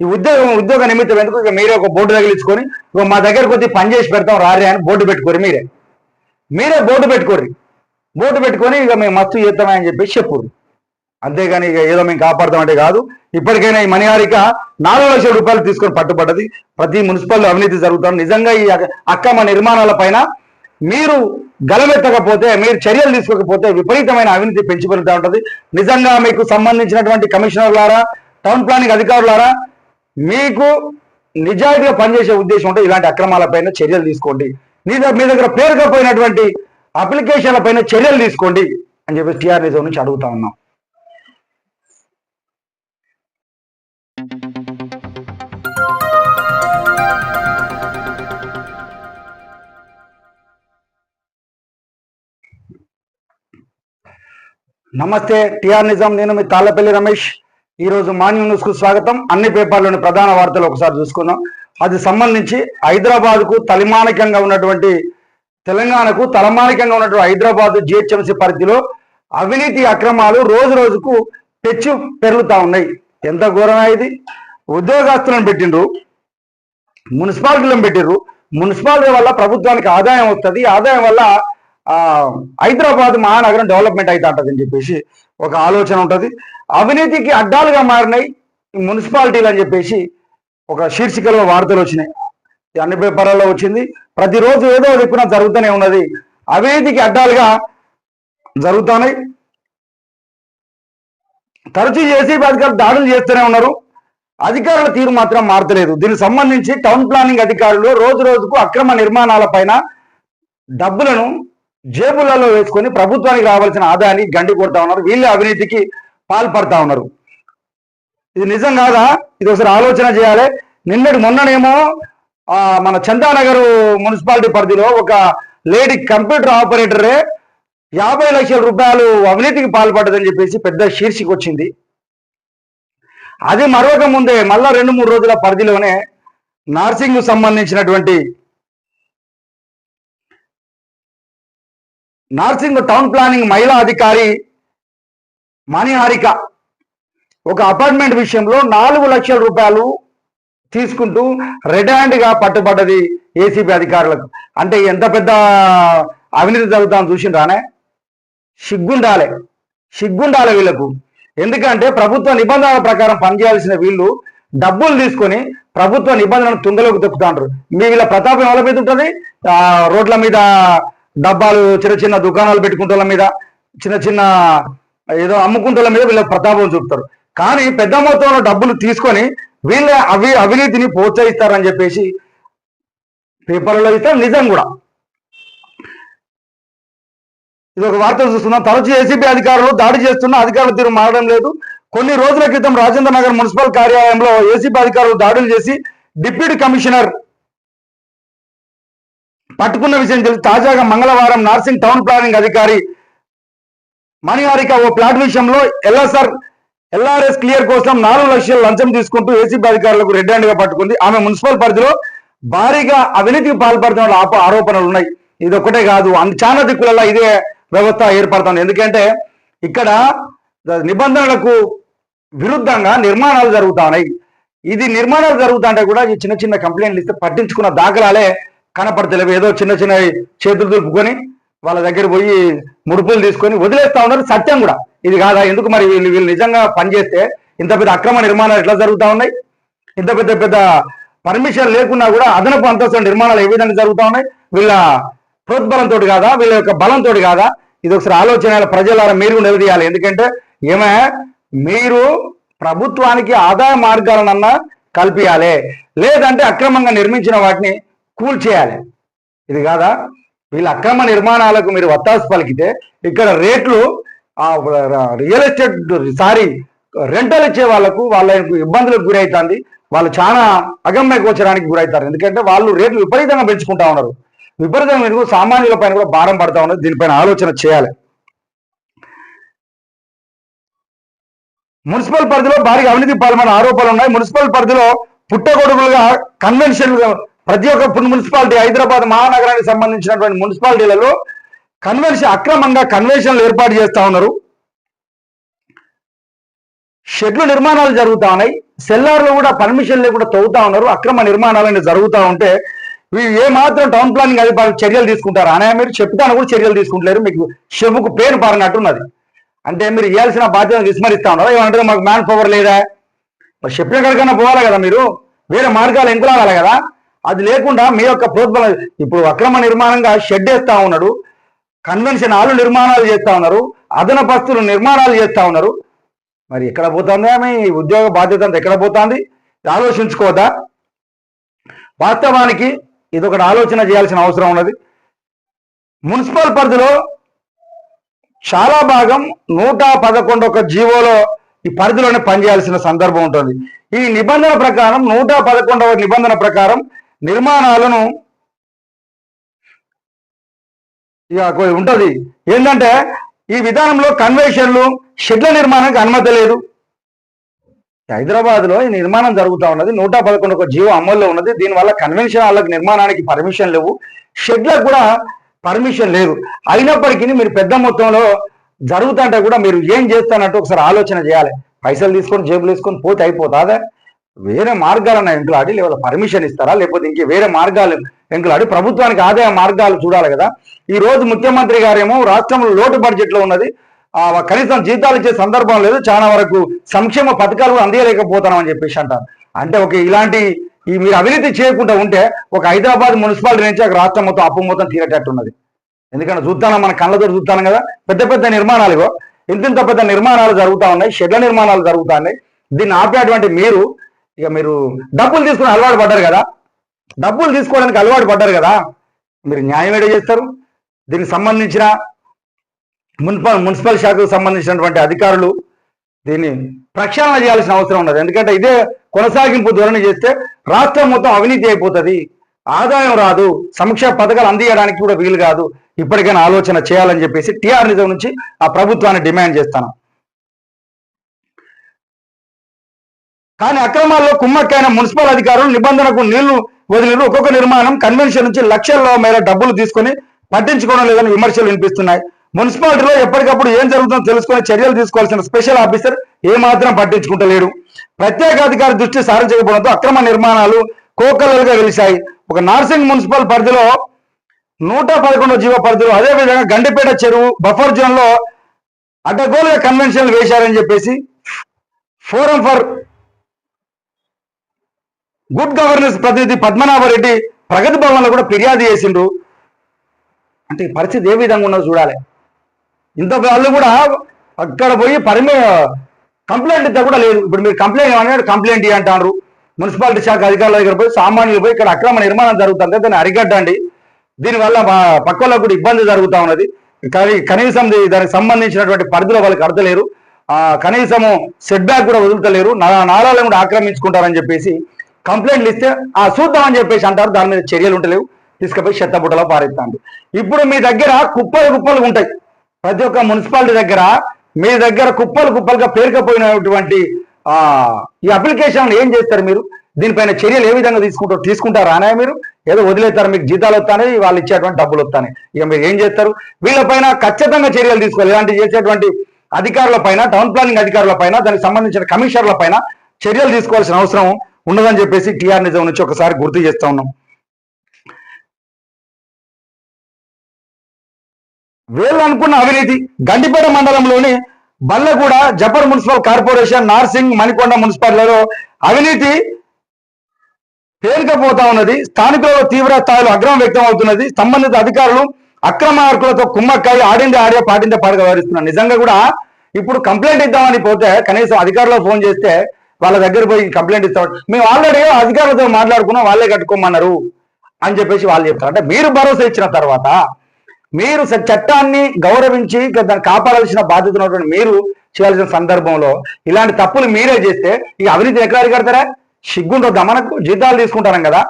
ఈ ఉద్యోగం ఉద్యోగ నిమిత్తం ఎందుకు ఇక మీరే ఒక బోర్డు తగిలించుకొని మా దగ్గరకు వచ్చి పని చేసి పెడతాం రారే అని బోర్డు పెట్టుకోరు మీరే. మీరే బోర్డు పెట్టుకోర్రి. బోర్డు పెట్టుకొని ఇక మేము మస్తు చేద్దామని చెప్పేసి చెప్పుర్రు. అంతేగాని ఇక ఏదో మేము కాపాడతామంటే కాదు. ఇప్పటికైనా ఈ మణిహారిక నాలుగు లక్షల రూపాయలు తీసుకొని పట్టుబడ్డది. ప్రతి మున్సిపల్ అవినీతి జరుగుతుంది. నిజంగా ఈ అక్రమ నిర్మాణాల పైన మీరు గలమెత్తకపోతే మీరు చర్యలు తీసుకోకపోతే విపరీతమైన అవినీతి పెంచి ఉంటుంది. నిజంగా మీకు సంబంధించినటువంటి కమిషనర్లారా టౌన్ ప్లానింగ్ అధికారులారా మీకు నిజాయితీగా పనిచేసే ఉద్దేశం ఉంటే ఇలాంటి అక్రమాలపైన చర్యలు తీసుకోండి. మీ దగ్గర మీ దగ్గర పేరుకపోయినటువంటి అప్లికేషన్ల పైన చర్యలు తీసుకోండి అని చెప్పి టీఆర్ నిజం నుంచి అడుగుతా ఉన్నాం. నమస్తే టిఆర్ నిజాం నేను మీ తాళ్ళపల్లి రమేష్. ఈ రోజు మార్నింగ్ న్యూస్కు స్వాగతం. అన్ని పేపర్లోని ప్రధాన వార్తలు ఒకసారి చూసుకుందాం. అది సంబంధించి హైదరాబాద్కు తలమానికంగా తలిమానికంగా ఉన్నటువంటి తెలంగాణకు తలమానికంగా ఉన్నటువంటి హైదరాబాద్ జిహెచ్ఎంసీ పరిధిలో అవినీతి అక్రమాలు రోజు రోజుకు పెచ్చు పెరుగుతా ఉన్నాయి. ఎంత ఘోరమా ఇది? ఉద్యోగస్తులను పెట్టిండ్రు మున్సిపాలిటీలను పెట్టిండ్రు. మున్సిపాలిటీ వల్ల ప్రభుత్వానికి ఆదాయం వస్తుంది. ఆదాయం వల్ల హైదరాబాద్ మహానగరం డెవలప్మెంట్ అవుతా అని చెప్పేసి ఒక ఆలోచన ఉంటుంది. అవినీతికి అడ్డాలుగా మారినాయి మున్సిపాలిటీలు అని చెప్పేసి ఒక శీర్షికలో వార్తలు వచ్చినాయి. అన్ని పేపర్లలో వచ్చింది. ప్రతిరోజు ఏదో దిక్కున జరుగుతూనే ఉన్నది. అవినీతికి అడ్డాలుగా జరుగుతున్నాయి. తరచూ ఏసీబీ అధికారులు దాడులు చేస్తూనే ఉన్నారు. అధికారుల తీరు మాత్రం మారతలేదు. దీనికి సంబంధించి టౌన్ ప్లానింగ్ అధికారులు రోజు రోజుకు అక్రమ నిర్మాణాల పైన డబ్బులను జేబులలో వేసుకొని ప్రభుత్వానికి రావాల్సిన ఆదాయాన్ని గండి కొడతా ఉన్నారు. వీళ్ళే అవినీతికి పాల్పడతా ఉన్నారు. ఇది నిజం కాదా? ఇది ఒకసారి ఆలోచన చేయాలి. నిన్నటి మొన్ననేమో మన చందానగర్ మున్సిపాలిటీ పరిధిలో ఒక లేడీ కంప్యూటర్ ఆపరేటరే యాభై లక్షల రూపాయలు అవినీతికి పాల్పడ్డదని చెప్పేసి పెద్ద శీర్షిక వచ్చింది అది మరొక ముందే మళ్ళా రెండు మూడు రోజుల పరిధిలోనే నర్సింగ్ సంబంధించినటువంటి నార్సింగ్ టౌన్ ప్లానింగ్ మహిళా అధికారి మణిహారిక ఒక అపార్ట్మెంట్ విషయంలో నాలుగు లక్షల రూపాయలు తీసుకుంటూ రెడ్ హ్యాండ్గా పట్టుబడ్డది ఏసీబీ అధికారులకు. అంటే ఎంత పెద్ద అవినీతి జరుగుతామని చూసిండ్రానే? సిగ్గుండాలే. సిగ్గుండాలి వీళ్ళకు. ఎందుకంటే ప్రభుత్వ నిబంధనల ప్రకారం పనిచేయాల్సిన వీళ్ళు డబ్బులు తీసుకొని ప్రభుత్వ నిబంధనలను తుంగలోకి తొక్కుతాండ్రు మీ వీళ్ళ ప్రతాపం ఎవరి మీద ఉంటుంది? రోడ్ల మీద డబ్బాలు చిన్న చిన్న దుకాణాలు పెట్టుకుంటున్న మీద చిన్న చిన్న ఏదో అమ్ముకుంటున్న మీద వీళ్ళ ప్రతాపం చూపుతారు. కానీ పెద్ద మొత్తంలో డబ్బులు తీసుకొని వీళ్ళ అవి అవినీతిని ప్రోత్సహిస్తారని చెప్పేసి పేపర్లో ఇస్తారు నిజం కూడా. ఇది ఒక వార్త చూస్తున్నాం. తరచూ ఏసీబీ అధికారులు దాడి చేస్తున్న అధికారుల తీరు మారడం లేదు. కొన్ని రోజుల క్రితం రాజేంద్ర నగర్ మున్సిపల్ కార్యాలయంలో ఏసీబీ అధికారులు దాడులు చేసి డిప్యూటీ కమిషనర్ పట్టుకున్న విషయం తెలిసి. తాజాగా మంగళవారం నార్సింగ్ టౌన్ ప్లానింగ్ అధికారి మణిహారిక ఓ ప్లాట్ విషయంలో ఎల్ఎస్ఆర్ ఎల్ఆర్ఎస్ క్లియర్ కోసం నాలుగు లక్షల లంచం తీసుకుంటూ ఏసీబీ అధికారులకు రెడ్ హ్యాండ్గా పట్టుకుంది. ఆమె మున్సిపల్ పరిధిలో భారీగా అవినీతికి పాల్పడుతున్న ఆప ఆరోపణలు ఉన్నాయి. ఇది ఒక్కటే కాదు. చాలా దిక్కులలో ఇదే వ్యవస్థ ఏర్పడుతుంది. ఎందుకంటే ఇక్కడ నిబంధనలకు విరుద్ధంగా నిర్మాణాలు జరుగుతున్నాయి. ఇది నిర్మాణాలు జరుగుతుంటే కూడా ఈ చిన్న చిన్న కంప్లైంట్లు ఇస్తే పట్టించుకున్న దాఖలాలే కనపడతలేవు. ఏదో చిన్న చిన్న చేతులు దులుపుకొని వాళ్ళ దగ్గర పోయి ముడుపులు తీసుకొని వదిలేస్తా ఉన్నారు. సత్యం కూడా. ఇది కాదా? ఎందుకు మరి వీళ్ళు వీళ్ళు నిజంగా పనిచేస్తే ఇంత పెద్ద అక్రమ నిర్మాణాలు ఎట్లా జరుగుతూ ఉన్నాయి? ఇంత పెద్ద పెద్ద పర్మిషన్ లేకున్నా కూడా అదనపు అంతస్తు నిర్మాణాలు ఏ విధంగా జరుగుతూ ఉన్నాయి? వీళ్ళ ప్రోద్బలంతో కాదా? వీళ్ళ యొక్క బలంతో కాదా? ఇది ఒకసారి ఆలోచన ప్రజలారా మీరు నిలదీయాలి. ఎందుకంటే ఏమే? మీరు ప్రభుత్వానికి ఆదాయ మార్గాలనన్నా కల్పించాలి లేదంటే అక్రమంగా నిర్మించిన వాటిని కూల్చేయాలి. ఇది కాదా? వీళ్ళ అక్రమ నిర్మాణాలకు మీరు వత్తాసు పలికితే ఇక్కడ రేట్లు ఆ రియల్ ఎస్టేట్ సారీ రెంటల్ ఇచ్చే వాళ్ళకు వాళ్ళకు ఇబ్బందులకు గురవుతుంది వాళ్ళు చాలా అగమ్య గోచరానికి గురవుతారు ఎందుకంటే వాళ్ళు రేట్లు విపరీతంగా పెంచుకుంటా ఉన్నారు. విపరీతంగా పెంచుకు సామాన్యుల పైన కూడా భారం పడతా ఉన్నారు దీనిపైన ఆలోచన చేయాలి. మున్సిపల్ పరిధిలో భారీగా అవినీతి పాల్పడిన ఆరోపణలు ఉన్నాయి. మున్సిపల్ పరిధిలో పుట్టగొడుగులుగా కన్వెన్షన్ ప్రతి ఒక్క మున్సిపాలిటీ హైదరాబాద్ మహానగరానికి సంబంధించినటువంటి మున్సిపాలిటీలలో కన్వెన్షన్ అక్రమంగా కన్వెన్షన్లు ఏర్పాటు చేస్తా ఉన్నారు. షెడ్లు నిర్మాణాలు జరుగుతూ ఉన్నాయి. సెల్లార్లు కూడా పర్మిషన్ లేకుండా తవ్వుతా ఉన్నారు. అక్రమ నిర్మాణాలు జరుగుతూ ఉంటే ఏ మాత్రం టౌన్ ప్లానింగ్ అధికారులు చర్యలు తీసుకుంటారు? అనే మీరు చెప్తాను కూడా చర్యలు తీసుకుంటలేరు. మీకు చెవుకు పేరు పారినట్టున్నది అంటే మీరు ఇవ్వాల్సిన బాధ్యత విస్మరిస్తా ఉన్నారు. ఏమంటారు మాకు మ్యాన్ పవర్ లేదా? మరి చెప్పిన కనుకన్నా పోవాలి కదా మీరు. వేరే మార్గాలు ఎంకులాడాలి కదా. అది లేకుండా మీ యొక్క ప్రోత్బలం ఇప్పుడు అక్రమ నిర్మాణంగా షెడ్ వేస్తా ఉన్నాడు. కన్వెన్షన్ హాలు నిర్మాణాలు చేస్తూ ఉన్నారు అదనపస్తులు నిర్మాణాలు చేస్తా ఉన్నారు. మరి ఎక్కడ పోతుంది ఆమె? ఉద్యోగ బాధ్యత అంతా ఎక్కడ పోతుంది? ఆలోచించుకోదా వాస్తవానికి ఇది ఒకటి ఆలోచన చేయాల్సిన అవసరం ఉన్నది. మున్సిపల్ పరిధిలో చాలా భాగం నూట పదకొండు ఒక జీవోలో ఈ పరిధిలోనే పనిచేయాల్సిన సందర్భం ఉంటుంది. ఈ నిబంధన ప్రకారం నూట పదకొండవ నిబంధన ప్రకారం నిర్మాణాలను ఇక ఉంటుంది. ఏంటంటే ఈ విధానంలో కన్వెన్షన్లు షెడ్ల నిర్మాణానికి అనుమతి లేదు. హైదరాబాద్లో ఈ నిర్మాణం జరుగుతా ఉన్నది. నూట పదకొండు ఒక జీవో అమల్లో ఉన్నది. దీనివల్ల కన్వెన్షన్ హాళ్ళకి నిర్మాణానికి పర్మిషన్ లేవు. షెడ్లకు కూడా పర్మిషన్ లేదు. అయినప్పటికీ మీరు పెద్ద మొత్తంలో జరుగుతుంటే కూడా మీరు ఏం చేస్తానంటే ఒకసారి ఆలోచన చేయాలి. పైసలు తీసుకొని జేబులు తీసుకొని పోతే అయిపోతుందా? వేరే మార్గాలను ఎంకులాడి లేదా పర్మిషన్ ఇస్తారా? లేకపోతే ఇంకే వేరే మార్గాలు ఎంకులాడి ప్రభుత్వానికి ఆదాయ మార్గాలు చూడాలి కదా? ఈ రోజు ముఖ్యమంత్రి గారేమో రాష్ట్రంలో లోటు బడ్జెట్లో ఉన్నది. కనీసం జీతాలు ఇచ్చే సందర్భం లేదు. చాలా వరకు సంక్షేమ పథకాలు కూడా అందియలేకపోతున్నాం అని చెప్పేసి అంటారు. అంటే ఒక ఇలాంటి ఈ మీరు అవినీతి చేయకుండా ఉంటే ఒక హైదరాబాద్ మున్సిపాలిటీ నుంచి ఒక రాష్ట్రం మొత్తం అప్పు మొత్తం తీరేటట్టున్నది ఎందుకంటే చూద్దాం మన కళ్ళతో చూస్తాను కదా? పెద్ద పెద్ద నిర్మాణాలు ఇంత ఇంత పెద్ద నిర్మాణాలు జరుగుతూ ఉన్నాయి. షెడ్ల నిర్మాణాలు జరుగుతూ ఉన్నాయి. దీన్ని ఆపేటువంటి మీరు ఇక మీరు డబ్బులు తీసుకుని అలవాటు పడ్డారు కదా? డబ్బులు తీసుకోవడానికి అలవాటు పడ్డారు కదా? మీరు న్యాయం ఏడ చేస్తారు. దీనికి సంబంధించిన మున్సిపల్ మున్సిపల్ శాఖకు సంబంధించినటువంటి అధికారులు దీన్ని ప్రక్షాళన చేయాల్సిన అవసరం ఉన్నది. ఎందుకంటే ఇదే కొనసాగింపు ధోరణి చేస్తే రాష్ట్రం మొత్తం అవినీతి అయిపోతుంది. ఆదాయం రాదు. సంక్షేమ పథకాలు అందియడానికి కూడా వీలు కాదు. ఇప్పటికైనా ఆలోచన చేయాలని చెప్పేసి టీఆర్ నిజం నుంచి ఆ ప్రభుత్వాన్ని డిమాండ్ చేస్తాను. కానీ అక్రమాల్లో కుమ్మక్కైన మున్సిపల్ అధికారులు నిబంధనకు నీళ్ళు వదిలిన ఒక్కొక్క నిర్మాణం కన్వెన్షన్ నుంచి లక్షల మేర డబ్బులు తీసుకొని పట్టించుకోవడం లేదని విమర్శలు వినిపిస్తున్నాయి. మున్సిపాలిటీలో ఎప్పటికప్పుడు ఏం జరుగుతుందో తెలుసుకుని చర్యలు తీసుకోవాల్సిన స్పెషల్ ఆఫీసర్ ఏమాత్రం పట్టించుకుంటలేడు. ప్రత్యేకాధికారి దృష్టి సారించకపోవడంతో అక్రమ నిర్మాణాలు కోకలలుగా వెలిశాయి. ఒక నార్సింగ్ మున్సిపల్ పరిధిలో నూట పదకొండో జీవ పరిధిలో అదేవిధంగా గండిపేట చెరువు బఫర్ జోన్లో అడ్డగోలుగా కన్వెన్షన్లు వేశారని చెప్పేసి ఫోరం ఫర్ గుడ్ గవర్నెన్స్ ప్రతినిధి పద్మనాభరెడ్డి ప్రగతి భవన్లో కూడా ఫిర్యాదు చేసిండు. అంటే పరిస్థితి ఏ విధంగా ఉన్నదో చూడాలి. ఇంత వాళ్ళు కూడా అక్కడ పోయి పరిమే కంప్లైంట్ ఇద్దా కూడా లేదు. ఇప్పుడు మీరు కంప్లైంట్ ఏమన్నాడు కంప్లైంట్ ఇవి అంటారు మున్సిపాలిటీ శాఖ అధికారుల దగ్గర పోయి సామాన్యులు పోయి ఇక్కడ అక్రమ నిర్మాణం జరుగుతుంది దాన్ని అరికట్టండి. దీనివల్ల మా పక్క కూడా ఇబ్బంది జరుగుతూ ఉన్నది. కానీ కనీసం దానికి సంబంధించినటువంటి పరిధిలో వాళ్ళకి అర్థలేరు కనీసము సెట్ బ్యాక్ కూడా వదులుతలేరు. నా- నాళాలను కూడా ఆక్రమించుకుంటారని చెప్పేసి కంప్లైంట్లు ఇస్తే ఆ చూద్దామని చెప్పేసి అంటారు. దాని మీద చర్యలు ఉంటలేవు తీసుకుపోయి చెత్తబుట్టలో పారేస్తాను ఇప్పుడు మీ దగ్గర కుప్పలు కుప్పలు ఉంటాయి. ప్రతి ఒక్క మున్సిపాలిటీ దగ్గర మీ దగ్గర కుప్పలు కుప్పలుగా పేరుకపోయినటువంటి ఆ ఈ అప్లికేషన్ ఏం చేస్తారు మీరు? దీనిపైన చర్యలు ఏ విధంగా తీసుకుంటారు తీసుకుంటారా అనే మీరు? ఏదో వదిలేస్తారు. మీకు జీతాలు వస్తాయి వాళ్ళు ఇచ్చేటువంటి డబ్బులు వస్తాయి ఇక మీరు ఏం చేస్తారు? వీళ్ళపైన ఖచ్చితంగా చర్యలు తీసుకోవాలి. ఇలాంటి చేసేటువంటి అధికారుల పైన టౌన్ ప్లానింగ్ అధికారుల పైన దానికి సంబంధించిన కమిషనర్ల పైన చర్యలు తీసుకోవాల్సిన అవసరం ఉండదని చెప్పేసి టీఆర్ నిజం నుంచి ఒకసారి గుర్తు చేస్తా ఉన్నాం. వీళ్ళు అనుకున్న అవినీతి గండిపేట మండలంలోని బల్లగూడ జపర్ మున్సిపల్ కార్పొరేషన్ నార్సింగ్ మణికొండ మున్సిపాలిటీలో అవినీతి పేరుకపోతా ఉన్నది. స్థానికులలో తీవ్ర స్థాయిలో అగ్రహం వ్యక్తం అవుతున్నది. సంబంధిత అధికారులు అక్రమార్కులతో కుమ్మక్కాయి ఆడింది ఆడే పాటిందే పాడుగా వ్యవహరిస్తున్నారు. నిజంగా కూడా ఇప్పుడు కంప్లైంట్ ఇద్దామని పోతే కనీసం అధికారులకు ఫోన్ చేస్తే వాళ్ళ దగ్గర పోయి కంప్లైంట్ ఇస్తాం. మేము ఆల్రెడీ అధికారులతో మాట్లాడుకున్నాం వాళ్ళే కట్టుకోమన్నారు అని చెప్పేసి వాళ్ళు చెప్తారు. అంటే మీరు భరోసా ఇచ్చిన తర్వాత మీరు చట్టాన్ని గౌరవించి దాన్ని కాపాడాల్సిన బాధ్యత ఉన్నటువంటి మీరు చేయాల్సిన సందర్భంలో ఇలాంటి తప్పులు మీరే చేస్తే ఈ అవినీతి ఎక్కడ అరికడతారా సిగ్గుంటుందా మనకు? జీతాలు తీసుకుంటాం కదా.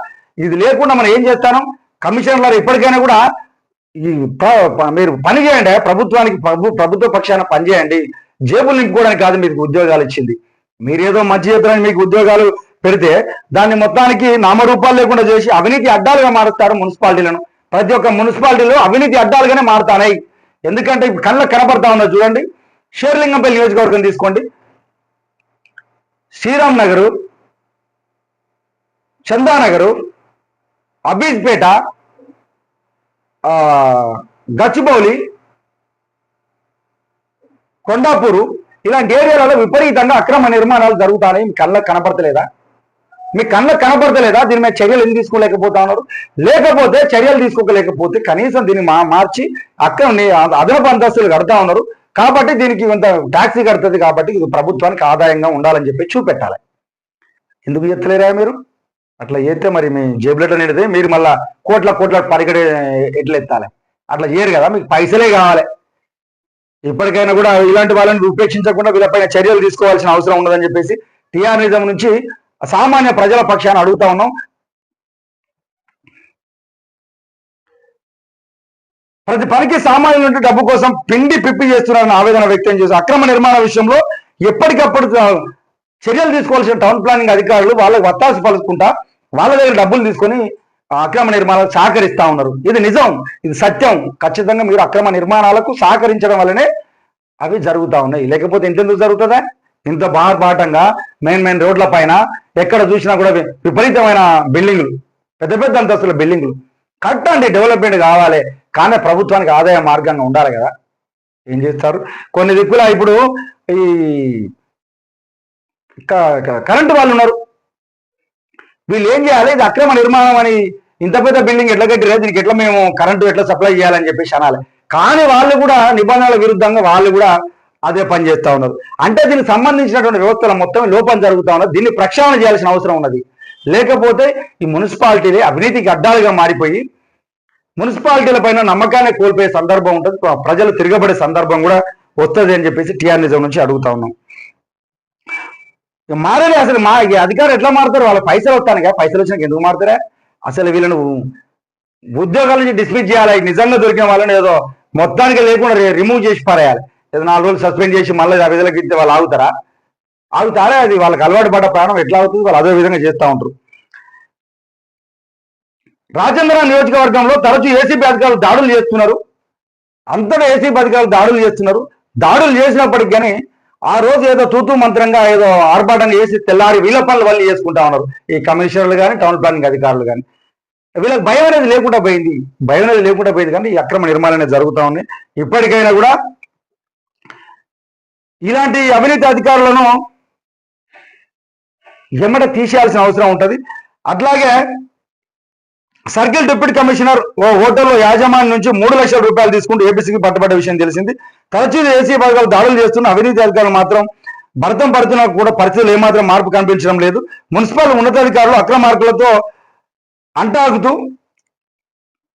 ఇది లేకుండా మనం ఏం చేస్తాను? కమిషనర్లు ఇప్పటికైనా కూడా ఈ మీరు పని చేయండి ప్రభుత్వానికి ప్రభు ప్రభుత్వ పక్షాన పనిచేయండి జేబులు నింపుకోవడానికి కాదు మీకు ఉద్యోగాలు ఇచ్చింది. మీరేదో మంచి చేస్తారని మీకు ఉద్యోగాలు పెడితే దాన్ని మొత్తానికి నామరూపాలు లేకుండా చేసి అవినీతి అడ్డాలుగా మారుస్తారు మున్సిపాలిటీలను. ప్రతి ఒక్క మున్సిపాలిటీలో అవినీతి అడ్డాలుగానే మారుతాయి ఎందుకంటే కళ్ళ కనపడతా ఉన్నది చూడండి. షేర్లింగంపల్లి నియోజకవర్గం తీసుకోండి. శ్రీరామ్ నగరు చందానగరు అబీజ్పేట గచ్చిబౌలి కొండాపూరు ఇలాంటి ఏరియాలలో విపరీతంగా అక్రమ నిర్మాణాలు జరుగుతాయి మీ కళ్ళకు కనపడతలేదా? మీ కళ్ళకు కనపడతలేదా? దీని మీద చర్యలు ఎందుకు తీసుకోలేకపోతా ఉన్నారు? లేకపోతే చర్యలు తీసుకోలేకపోతే కనీసం దీన్ని మా మార్చి అక్రమ అదనపు అంతస్తులు కడతా ఉన్నారు. కాబట్టి దీనికి ఇంత ట్యాక్సీ కడుతుంది కాబట్టి ఇది ప్రభుత్వానికి ఆదాయంగా ఉండాలని చెప్పి చూపెట్టాలి. ఎందుకు చెప్తలేరా మీరు? అట్లా చేస్తే మరి మీ జేబులెట్ నిడితే మీరు మళ్ళా కోట్ల కోట్ల పరిగడే ఎట్లెత్తాలి అట్లా చేయరు కదా? మీకు పైసలే కావాలి. ఇప్పటికైనా కూడా ఇలాంటి వాళ్ళని ఉపేక్షించకుండా వీళ్ళపైన చర్యలు తీసుకోవాల్సిన అవసరం ఉన్నదని చెప్పేసి టీఆర్ నుంచి సామాన్య ప్రజల పక్షాన్ని అడుగుతా ఉన్నాం. ప్రతి పనికి సామాన్యుల నుండి డబ్బు కోసం పిండి పిప్పి చేస్తున్నారని ఆవేదన వ్యక్తం చేసి అక్రమ నిర్మాణ విషయంలో ఎప్పటికప్పుడు చర్యలు తీసుకోవాల్సిన టౌన్ ప్లానింగ్ అధికారులు వాళ్ళకి వత్తాసు పలుకుంటా వాళ్ళ దగ్గర డబ్బులు తీసుకొని అక్రమ నిర్మాణాలకు సహకరిస్తా ఉన్నారు. ఇది నిజం ఇది సత్యం. ఖచ్చితంగా మీరు అక్రమ నిర్మాణాలకు సహకరించడం వల్లనే అవి జరుగుతూ ఉన్నాయి. లేకపోతే ఇంతెందుకు జరుగుతుందా? ఇంత బాహాపాఠంగా మెయిన్ మెయిన్ రోడ్ల పైన ఎక్కడ చూసినా కూడా విపరీతమైన బిల్డింగ్లు పెద్ద పెద్ద అంతస్తుల బిల్డింగ్లు. కరెక్ట్ అండి డెవలప్మెంట్ కావాలి. కానీ ప్రభుత్వానికి ఆదాయ మార్గంగా ఉండాలి కదా. ఏం చేస్తారు? కొన్ని దిక్కుల ఇప్పుడు ఈ క- కరెంటు వాళ్ళు ఉన్నారు. వీళ్ళు ఏం చేయాలి? ఇది అక్రమ నిర్మాణం అని ఇంత పెద్ద బిల్డింగ్ ఎట్లా కట్టిరే దీనికి ఎట్లా మేము కరెంటు ఎట్లా సప్లై చేయాలని చెప్పేసి అనాలి. కానీ వాళ్ళు కూడా నిబంధనల విరుద్ధంగా వాళ్ళు కూడా అదే పని చేస్తూ ఉన్నారు. అంటే దీనికి సంబంధించినటువంటి వ్యవస్థల మొత్తం లోపం జరుగుతూ ఉన్నది. దీన్ని ప్రక్షాళన చేయాల్సిన అవసరం ఉన్నది. లేకపోతే ఈ మున్సిపాలిటీలే అవినీతికి అడ్డాలుగా మారిపోయి మున్సిపాలిటీల పైన నమ్మకాన్ని కోల్పోయే సందర్భం ఉంటుంది. ప్రజలు తిరగబడే సందర్భం కూడా వస్తుంది అని చెప్పేసి టీఆర్ నిజం నుంచి అడుగుతా ఉన్నాం. మారలే అసలు మా అధికారులు ఎట్లా మారుతారు? వాళ్ళ పైసలు వస్తాను పైసలు వచ్చినాక ఎందుకు మారుతారా? అసలు వీళ్ళను ఉద్యోగాల నుంచి డిస్మిస్ చేయాలి. నిజంగా దొరికిన వాళ్ళని ఏదో మొత్తానికి లేకుండా రిమూవ్ చేసి పారేయాలి. ఏదో నాలుగు రోజులు సస్పెండ్ చేసి మళ్ళీ ఆ విధులకు ఇస్తే వాళ్ళు ఆగుతారా? ఆగుతారా? అది వాళ్ళకి అలవాటు పడ్డ ప్రాణం ఎట్లా అవుతుంది? వాళ్ళు అదే విధంగా చేస్తూ ఉంటారు. రాజేంద్ర నియోజకవర్గంలో తరచూ ఏసీబీ అధికారులు దాడులు చేస్తున్నారు. అంతటా ఏసీబీ అధికారులు దాడులు చేస్తున్నారు. దాడులు చేసినప్పటికి కానీ ఆ రోజు ఏదో తూతు మంత్రంగా ఏదో ఆర్భాటం చేసి తెల్లారి వీళ్ళ పనులు వాళ్ళు చేసుకుంటా ఉన్నారు. ఈ కమిషనర్లు కానీ టౌన్ ప్లానింగ్ అధికారులు కానీ వీళ్ళకి భయం అనేది లేకుండా పోయింది. భయం అనేది లేకుండా పోయింది కానీ ఈ అక్రమ నిర్మాణం అనేది జరుగుతూ ఉంది ఇప్పటికైనా కూడా ఇలాంటి అవినీతి అధికారులను ఎమ్మట తీసేయాల్సిన అవసరం ఉంటుంది. అట్లాగే సర్కిల్ డిప్యూటీ కమిషనర్ ఓ హోటల్లో యాజమాన్యం నుంచి మూడు లక్షల రూపాయలు తీసుకుంటూ ఏపీసీకి పట్టుబడ్డ విషయం తెలిసింది. తరచూ ఏసీ వర్గాలు దాడులు చేస్తున్న అవినీతి అధికారులు మాత్రం భర్తం పడుతున్నా కూడా పరిస్థితులు ఏమాత్రం మార్పు కనిపించడం లేదు. మున్సిపల్ ఉన్నతాధికారులు అక్రమ మార్కులతో అంటాగుతూ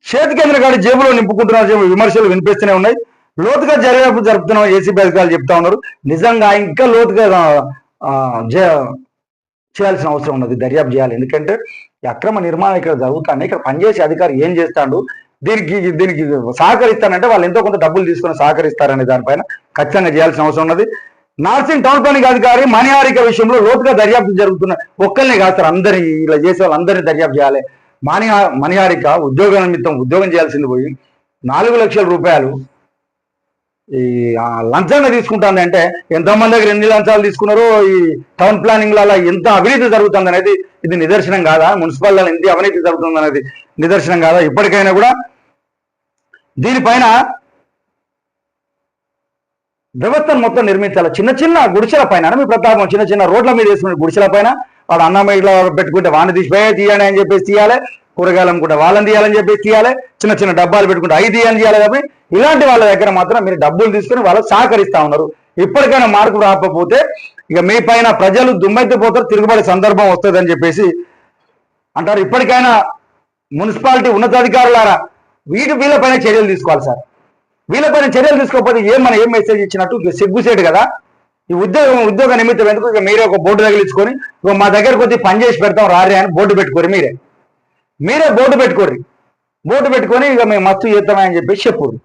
చేతి కేంద్ర గాడి జేబులో నింపుకుంటున్నారు విమర్శలు వినిపిస్తూనే ఉన్నాయి. లోతుగా జరిగేపు జరుపుతున్నాం ఏసీబీ అధికారులు చెప్తా ఉన్నారు. నిజంగా ఇంకా లోతుగా చేయాల్సిన అవసరం ఉన్నది. దర్యాప్తు చేయాలి. ఎందుకంటే ఈ అక్రమ నిర్మాణం ఇక్కడ జరుగుతుంది. ఇక్కడ పనిచేసే అధికారి ఏం చేస్తాడు? దీనికి దీనికి సహకరిస్తానంటే వాళ్ళు ఎంతో కొంత డబ్బులు తీసుకొని సహకరిస్తారనే దానిపైన ఖచ్చితంగా చేయాల్సిన అవసరం ఉన్నది. నార్సింగ్ టౌన్ ప్లానింగ్ అధికారి మణిహారిక విషయంలో లోతుగా దర్యాప్తు జరుగుతున్న ఒక్కరిని కాదు సార్ అందరి ఇలా చేసే వాళ్ళందరినీ దర్యాప్తు చేయాలి. మణి మణిహారిక ఉద్యోగ నిమిత్తం ఉద్యోగం చేయాల్సింది పోయి నాలుగు లక్షల రూపాయలు ఈ ఆ, లంచంగా తీసుకుంటుంది అంటే ఎంతమంది దగ్గర ఎన్ని లంచాలు తీసుకున్నారో ఈ టౌన్ ప్లానింగ్లలో ఎంత అవినీతి జరుగుతుంది అనేది ఇది నిదర్శనం కాదా? మున్సిపాలిటీలో ఎంత అవినీతి జరుగుతుంది అనేది నిదర్శనం కాదా? ఇప్పటికైనా కూడా దీనిపైన వ్యవస్థను మొత్తం నిర్మించాలి. చిన్న చిన్న గుడిసెల పైన మీ ప్రతాపం చిన్న చిన్న రోడ్ల మీద వేసుకునే గుడిసెల పైన వాడు అన్నమయ్యలో పెట్టుకుంటే వాడిని తీసిపోయే తీయాలి అని చెప్పేసి తీయాలి. కూరగాయలు అమ్ముకుంటే వాళ్ళని తీయాలని చెప్పి తీయాలి. చిన్న చిన్న డబ్బాలు పెట్టుకుంటే అవి తీయాలని చేయాలి కాబట్టి ఇలాంటి వాళ్ళ దగ్గర మాత్రం మీరు డబ్బులు తీసుకుని వాళ్ళు సహకరిస్తా ఉన్నారు. ఇప్పటికైనా మార్పు రాకపోతే ఇక మీ పైన ప్రజలు దుమ్మెత్తిపోతారు తిరుగుబడే సందర్భం వస్తుంది అని చెప్పేసి అంటారు. ఇప్పటికైనా మున్సిపాలిటీ ఉన్నతాధికారులారా వీటి వీళ్ళపైన చర్యలు తీసుకోవాలి సార్. వీళ్ళపైన చర్యలు తీసుకోకపోతే ఏం మనం ఏం మెసేజ్ ఇచ్చినట్టు సిగ్గుసేటు కదా. ఈ ఉద్యోగం ఉద్యోగ నిమిత్తం ఎందుకు ఇక మీరే ఒక బోర్డు తగిలించుకొని ఇక మా దగ్గర కొద్ది పని చేసి పెడతాం రారే అని బోర్డు పెట్టుకోరు మీరే. మీరే బోర్డు పెట్టుకోండి. బోర్డు పెట్టుకొని ఇక మేము మస్తు చేద్దామని అని చెప్పేసి చెప్పుడు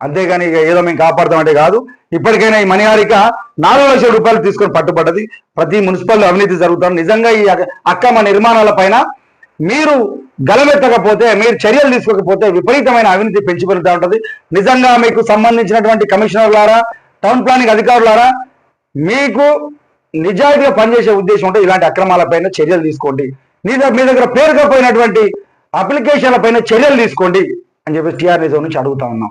అంతేగాని ఇక ఏదో మేము కాపాడతామంటే కాదు. ఇప్పటికైనా ఈ మణిహారిక నాలుగు లక్షల రూపాయలు తీసుకొని పట్టుబడ్డది. ప్రతి మున్సిపల్ అవినీతి జరుగుతుంది. నిజంగా ఈ అక్రమ నిర్మాణాల పైన మీరు గలమెత్తకపోతే మీరు చర్యలు తీసుకోకపోతే విపరీతమైన అవినీతి పెంచి పెరుగుతూ ఉంటుంది. నిజంగా మీకు సంబంధించినటువంటి కమిషనర్లారా టౌన్ ప్లానింగ్ అధికారులారా మీకు నిజాయితీగా పనిచేసే ఉద్దేశం ఉంటే ఇలాంటి అక్రమాలపైన చర్యలు తీసుకోండి. నీ దగ్గర మీ దగ్గర పేరుకపోయినటువంటి అప్లికేషన్ల పైన చర్యలు తీసుకోండి అని చెప్పి టీఆర్ నుంచి అడుగుతా ఉన్నాం.